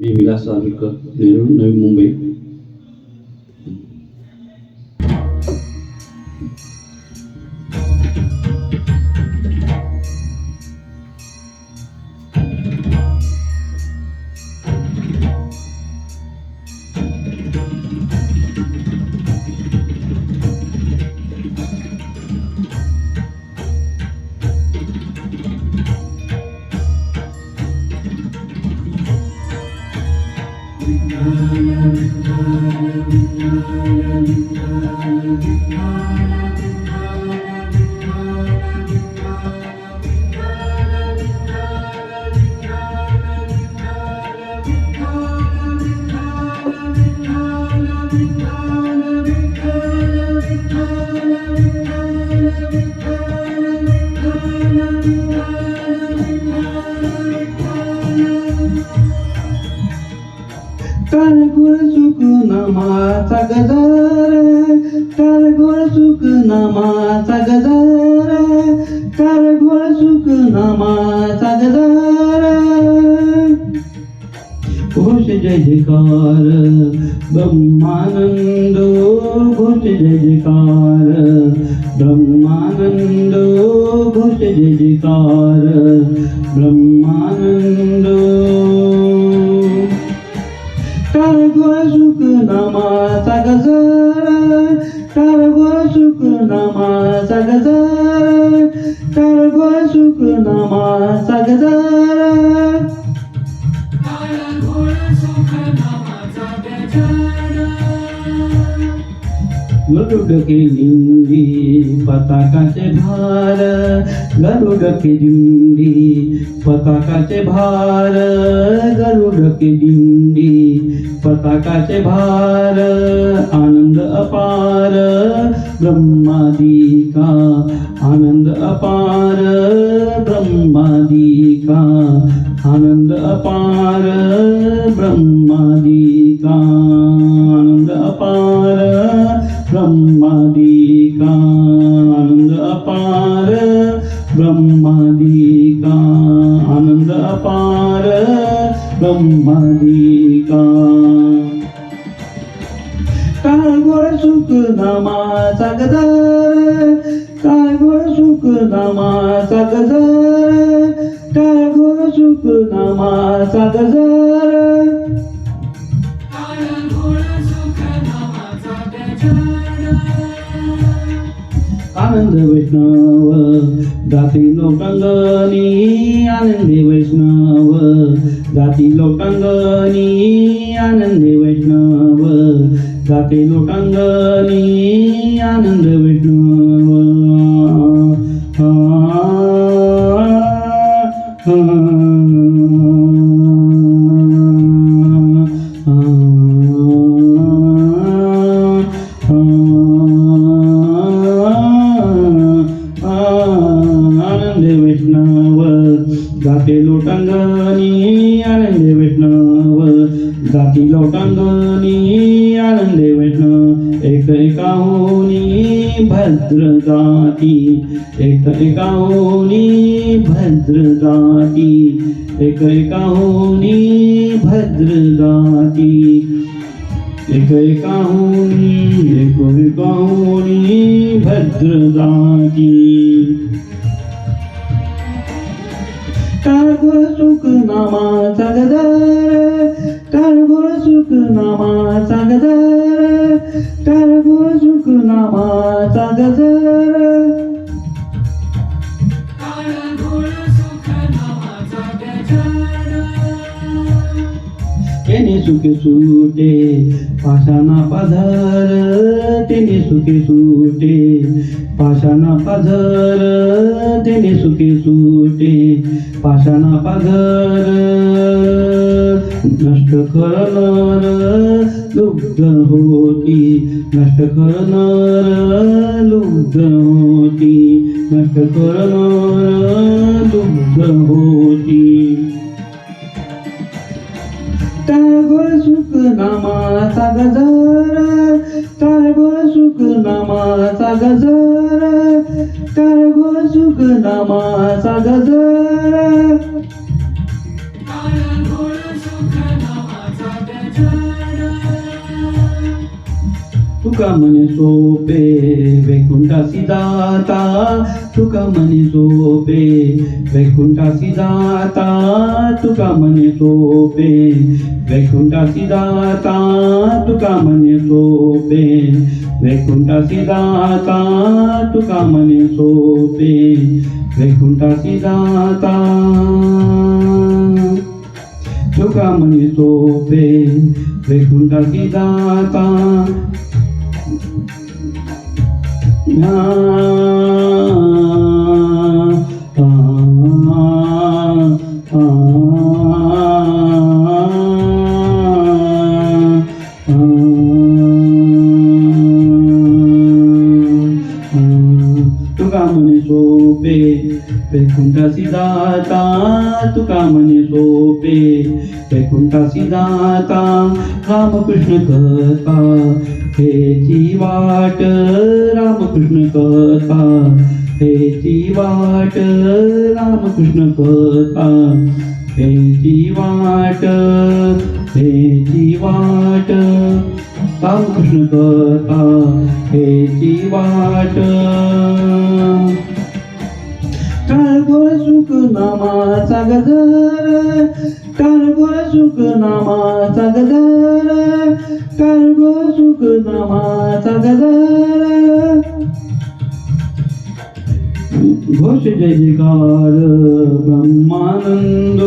Me Vilas आलकर Nehru Navi Mumbai. Thank you. काळगोळ सुख नामाचा गजर काळगोळ सुख नामाचा गजर काळगोळ सुख नामाचा गजर. घोष जयकार ब्रह्मानंद घोष जयकार ब्रह्मानंद घोष जयकार ब्रह्मानंद नामाचा गजर काळगोळ सुख नामाचा गजर काळगोळ सुख नामाचा गजर. गरुड के दिंडी पताकाचे भार गरुड के दिंडी पताकाचे भार गरुड के दिंडी पताकाचे भार आनंद अपार ब्रह्मादिका आनंद अपार ब्रह्मादिका आनंद अपार ब्रह्मादि मालिका काय काळगोळ सुख नामाचा गजर काळगोळ सुख नामाचा गजर काळगोळ सुख नामाचा गजर आनंद वैष्णव जाती लोकांगणी आनंदी वैष्णव जाती लोकांगणी आनंदी वैष्णव जाती लोकांगणी आनंद वैष्णव जाती लोटांगणी आनंदे वैष्णव एक एकाहुनी भद्र जाती एक एकाहुनी भद्र जाती एक एकाहुनी भद्र जाती एक एकाहुनी एक एकाहुनी भद्र जाती काळगोळ सुख नामा तेने सुखे सुटे पाषाणा पाझर तेने सुखे सुटे पाषाणा पाझर तेने सुखे सुटे पाषाणा पाझर नष्ट करणार लुब्ध होती नष्ट करणार लुब्ध होती नष्ट करणार लुब्ध होती. टाळगोळ सुख नामाचा गजर टाळगोळ सुख नामाचा गजर टाळगोळ सुख नामाचा गजर. तुका म्हणे सोपे वैकुंठासी जाता तुका म्हणे सोपे वैकुंठासी जाता तुका म्हणे सोपे वैकुंठासी जाता तुका म्हणे सोपे वैकुंठासी जाता तुका म्हणे सोपे वैकुंठासी जाता तुका म्हणे सोपे वैकुंठासी जाता ना आ, आ, आ, तुका म्हणे सोपे वैकुंठासी जाता रामकृष्ण कथा हेची वाट रामकृष्ण कथा हेची वाट रामकृष्ण कथा हेची वाट हेची वाट रामकृष्ण कथा हेची वाट। सुख नामाचा गजर टाळगोळ सुख नामाचा गजर टाळगोळ सुख नामाचा गजर घोष जय जयकार ब्रह्मानंद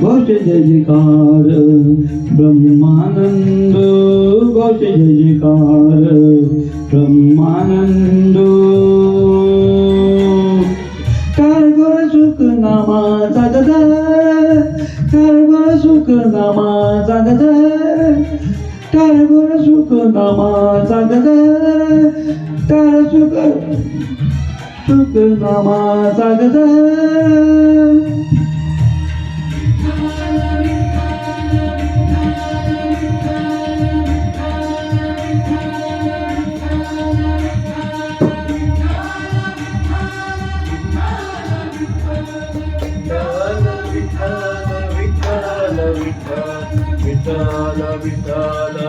घोष जय जयकार ब्रह्मानंद घोष टाळगोळ सुख नामाचा गजर टाळगोळ सुख नामाचा गजर टाळ सुख सुख नामाचा गजर vitala vitala